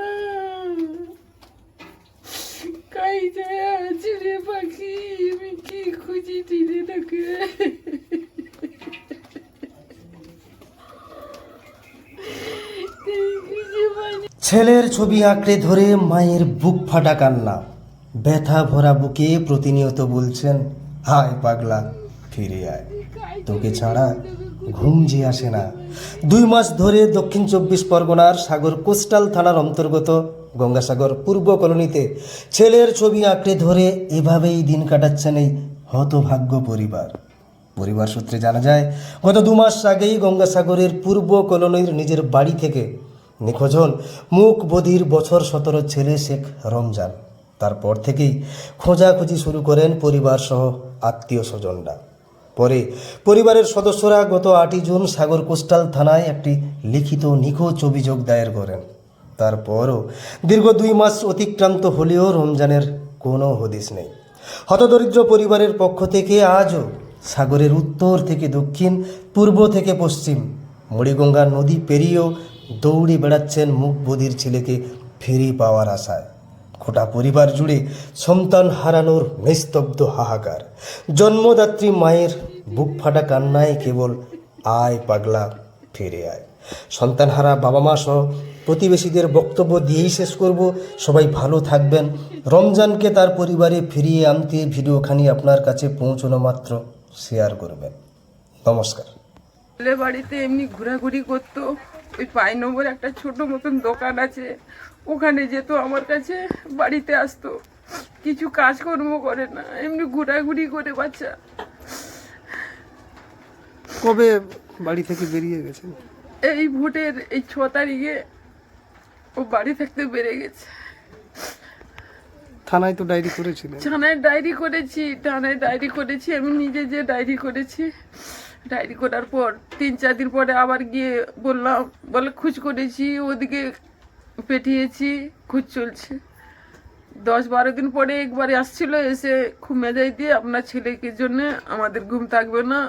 না। কাই যায় রে পাখি, আমি কি খুঁজি পাইনি ছেলের ছবি আঁকড়ে ধরে মায়ের বুক ফাটা কান্না। ব্যথা ভরা বুকে প্রতিনিয়ত বলছেন, হায় পাগলা। ফিরে আয়। তোকে ছাড়া ঘুম যে আসে না। দুই মাস ধরে দক্ষিণ চব্বিশ পরগনার সাগর কোস্টাল থানার অন্তর্গত গঙ্গাসাগর পূর্ব কলোনিতে ছেলের ছবি আঁকড়ে ধরে এভাবেই দিন কাটাচ্ছেন এই হতভাগ্য পরিবার। পরিবার সূত্রে জানা যায়, গত দু মাস আগেই গঙ্গাসাগরের পূর্ব কলোনির নিজের বাড়ি থেকে নিখোঁজ হন মুখ বধির বছর সতেরো ছেলে শেখ রমজান। তারপর থেকেই খোঁজাখুঁজি শুরু করেন পরিবার সহ আত্মীয় স্বজনরা। পরে পরিবারের সদস্যরা গত আটই জুন সাগর কোস্টাল থানায় একটি লিখিত নিখোঁজ অভিযোগ দায়ের করেন। তারপরও দীর্ঘ দুই মাস অতিক্রান্ত হলেও রমজানের কোনো হদিস নেই। হতদরিদ্র পরিবারের পক্ষ থেকে আজও সাগরের উত্তর থেকে দক্ষিণ, পূর্ব থেকে পশ্চিম মুড়িগঙ্গা নদী পেরিয়েও দৌড়ে বেড়াচ্ছেন মুখ বধির ছেলেকে ফিরে পাওয়ার আশায়। গোটা পরিবার জুড়ে সন্তান হারানোর নিস্তব্ধ হাহাকার। জন্মদাত্রী মায়ের বুক ফাটা কান্নায় কেবল আয় পাগলা ফিরে আয়। সন্তানহারা বাবা মা সহ প্রতিবেশীদের বক্তব্য দিয়েই শেষ করব। সবাই ভালো থাকবেন। রমজানকে তার পরিবারে ফিরিয়ে আনতে ভিডিওখানি আপনার কাছে পৌঁছানো মাত্র শেয়ার করবেন। নমস্কার। বাড়িতে এমনি ঘোরাঘুরি করতো। ওই পাঁচ নম্বর একটা ছোট মতন দোকান আছে। ওখানে যেত আমার কাছে বাড়িতে আসতো। কিছু কাজকর্ম করে না এমনি ঘোরাঘুরি করে বাচ্চা। কবে বাড়ি থেকে বেরিয়ে গেছে এই ভোটের এই ছ তারিখে ও বাড়ি থাকতে বেড়ে গেছে। থানায় তো ডায়েরি করেছিলেন। থানায় ডায়েরি করেছি থানায় ডায়েরি করেছি আমি নিজে যে ডায়েরি করেছি। ডায়েরি করার পর, তিন চার দিন পরে আবার গিয়ে বললাম, বলে খোঁজ করেছি, ওদিকে পেটিয়েছি, খোঁজ চলছে। দশ বারো দিন পরে একবার আসছিল, এসে খুব মেজাই দিয়ে, আপনার ছেলেকে জন্য আমাদের ঘুম থাকবে না।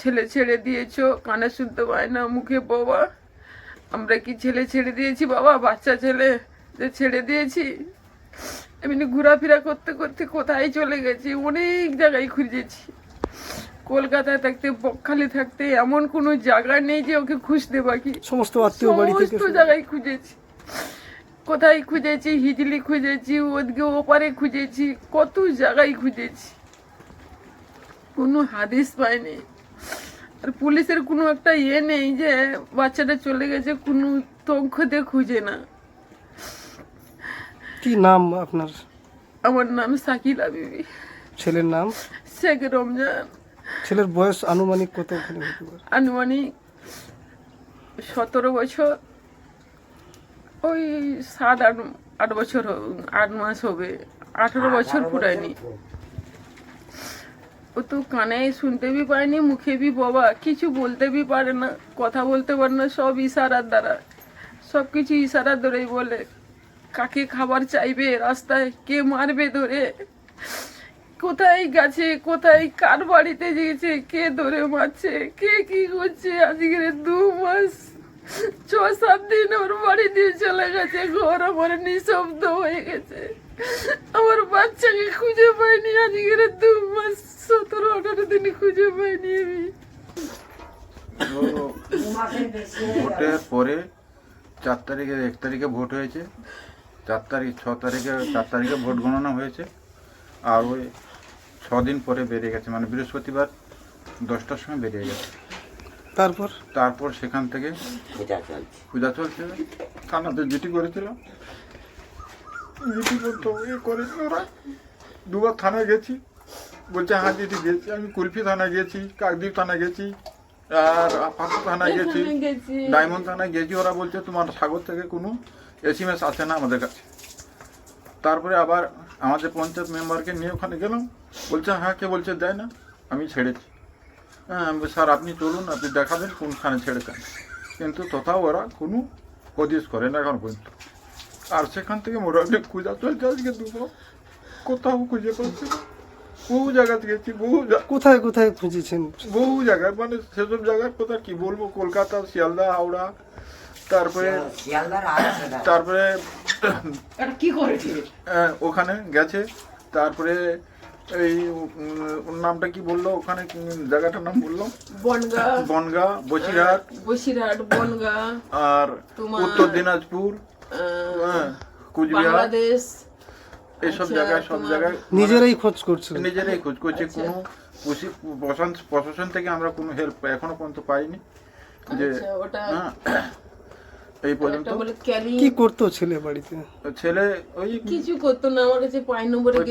ছেলে ছেড়ে দিয়েছ, কানে শুনতে পায় না, মুখে বাবা আমরা কি ছেলে ছেড়ে দিয়েছি বাবা? বাচ্চা ছেলে যে ছেড়ে দিয়েছি। এমনি ঘোরাফেরা করতে করতে কোথায় চলে গেছি? অনেক জায়গায় খুঁজেছি। কলকাতায় থাকতে বকখালি থাকতে এমন কোনো জায়গা নেই যে ওকে খুঁজতে বাকি। সমস্ত আত্মীয় বাড়ি থেকে সমস্ত জায়গায় খুঁজেছি। কোথায় খুঁজেছি? হিজলি খুঁজেছি ওদিকে ওপারে খুঁজেছি কত জায়গায় খুঁজেছি। কোনো হাদিস পাইনি। আর পুলিশের কোনো একটা ইয়ে নেই যে বাচ্চাটা চলে গেছে কোনো তঙ্কতে খুঁজে না। কি নাম আপনার? আমার নাম সাকিলা বিবি। ছেলের নাম? শেখ রমজান। ছেলের বয়স আনুমানিক কত আনুমানিক সতেরো বছর ওই সাত আট আট বছর হ- আট মাস হবে আঠেরো বছর পুরায়নি। ও তো কানে শুনতে বি পায়নি মুখে বি বাবা কিছু বলতে বি পারে না কথা বলতে পারে না সব ইশারার দ্বারা। সব কিছু ইশারার ধরেই বলে কাকে খাবার চাইবে রাস্তায় কে মারবে ধরে? কোথায় গেছে? কোথায়? কার বাড়িতে গেছে কে ধরে মারছে? কে কি করছে? আজকের দু মাস, ছ, সাত দিন ওর বাড়ি দিয়ে চলে গেছে। ঘর আমার নিঃশব্দ হয়ে গেছে। আমার বাচ্চাকে খুঁজে পাইনি আজকের দু মাস, সতেরো, আঠারো দিন খুঁজে পাইনি আমি। ভোটের পরে চার তারিখে, এক তারিখে ভোট হয়েছে। চার তারিখ, ছ তারিখে, চার তারিখে ভোট গণনা হয়েছে। আর ওই ছ দিন পরে বেরিয়ে গেছে মানে বৃহস্পতিবার দশটার সময় বেরিয়ে গেছে। তারপর? তারপর সেখান থেকে পূজা চলছে। থানাতে জিটি করেছিল। জিটি করতো এ করেছিল ওরা। দুবার থানায় গেছি। বলছে হ্যাঁ জিটি গেছি। আমি কুলফি থানায় গেছি কাকদ্বীপ থানায় গেছি আর আপাতত থানায় গেছি ডায়মন্ড থানায় গেছি। ওরা বলছে তোমার সাগর থেকে কোনো এসএমএস আসে না আমাদের কাছে। তারপরে আবার আমাদের পঞ্চায়েত মেম্বারকে নিয়ে ওখানে গেলাম। বলছে হ্যাঁ কে বলছে দেয় না আমি ছেড়েছি। হ্যাঁ আমি স্যার আপনি চলুন আপনি দেখাবেন কোনখানে ছেড়েছেন কিন্তু তথাও ওরা কোনো হদিস করে না এখন পর্যন্ত। আর সেখান থেকে মোটামুটি খোঁজা চলছে আজকে দুটো। কোথাও খুঁজে পাচ্ছি না। বহু জায়গাতে গেছি বহু কোথায় কোথায় খুঁজেছেন? বহু জায়গায় মানে সেসব জায়গায় কোথায় কি বলব কলকাতা শিয়ালদা হাওড়া তারপরে তারপরে এটা কি করেছে ওখানে গেছে তারপরে এই ওর নামটা কি বলল ওখানে? জায়গাটার নাম বলল? বনগা। বনগা বসিরহাট। বসিরহাট বনগা। আর উত্তর দিনাজপুর হ্যাঁ, কুচবিহার। বাংলাদেশ। এইসব আচ্ছা, জায়গায় সব জায়গায় নিজেরাই খোঁজ করছিলেন নিজেরাই খোঁজ করছে। আচ্ছা। কোনো প্রশাসন থেকে আমরা কোনো হেল্প এখনও পর্যন্ত পাইনি। যে আচ্ছা, ওটা হ্যাঁ, এই পর্যন্ত? কি করতো ছেলে বাড়িতে? ছেলে ওই কিছু করতো না আমার কাছে পাঁচ নম্বরে ওই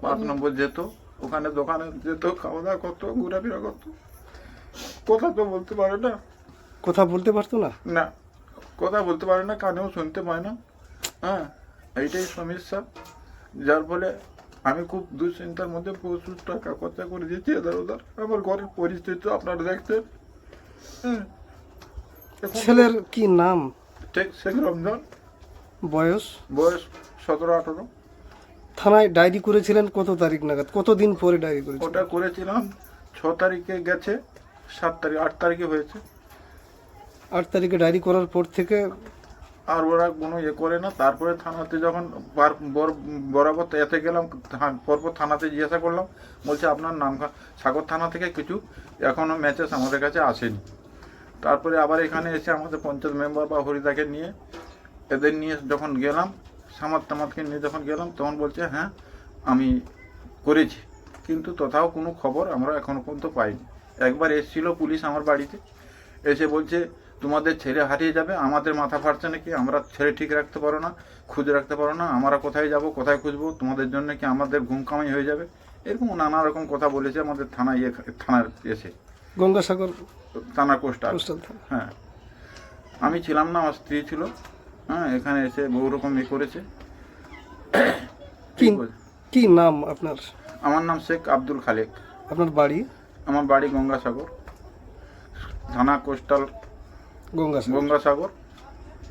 পাঁচ নম্বর- যেত ওখানে দোকানে যেত খাওয়া দাওয়া করতো ঘোরাফেরা করতো। কথা তো বলতে পারে না। কথা বলতে পারতো না? না কথা বলতে পারে না কানেও শুনতে পায় না। হ্যাঁ এইটাই সমস্যা। যার ফলে আমি খুব দুশ্চিন্তার মধ্যে প্রচুর টাকা খরচা করে দিচ্ছি এদের ওদার আমার ঘরের পরিস্থিতি আপনারা দেখছেন। হ্যাঁ ছেলের কি নাম? ঠিক শেখ রমজান। বয়স? বয়স সতেরো আঠেরো। থানায় ডায়েরি করেছিলেন কত তারিখ নাগাদ? কতদিন পরে ডায়েরি করেছিলেন? ওটা করেছিলাম ছ তারিখে গেছে সাত তারিখ আট তারিখে হয়েছে। আট তারিখে ডায়েরি করার পর থেকে আর ওরা কোনো ইয়ে করে না। তারপরে থানাতে যখন বার- বরাবর এতে গেলাম পরপর থানাতে জিজ্ঞাসা করলাম বলছে আপনার নাম সাগর থানা থেকে কিছু এখনও ম্যাচেস আমাদের কাছে আসেনি। তারপরে আবার এখানে এসে আমাদের পঞ্চায়েত মেম্বার বা হরিদাকে নিয়ে এদের নিয়ে যখন গেলাম, সামাদ তামাদকে নিয়ে যখন গেলাম, তখন বলছে হ্যাঁ আমি করেছি। কিন্তু তথাও কোনো খবর আমরা এখনও পর্যন্ত পাইনি। একবার এসেছিল পুলিশ আমার বাড়িতে, এসে বলছে, তোমাদের ছেলে হারিয়ে যাবে, আমাদের মাথা ফাটছে নাকি? আমরা ছেলে ঠিক রাখতে পারো না, খুঁজে রাখতে পারো না, আমরা কোথায় যাব, কোথায় খুঁজবো? তোমাদের জন্য কি আমাদের ঘুম কামাই হয়ে যাবে? এরকম নানা রকম কথা বলেছে আমাদের থানা ইয়ে থানার এসে। গঙ্গাসাগর থানা। কোস্টাল হ্যাঁ। আমি ছিলাম না আমার স্ত্রী ছিল। হ্যাঁ এখানে এসে বহু রকম ইয়ে করেছে। কি নাম আপনার? আমার নাম শেখ আব্দুল খালেক। আপনার বাড়ি? আমার বাড়ি গঙ্গাসাগর। থানা কোস্টাল গঙ্গাসাগর। গঙ্গাসাগর।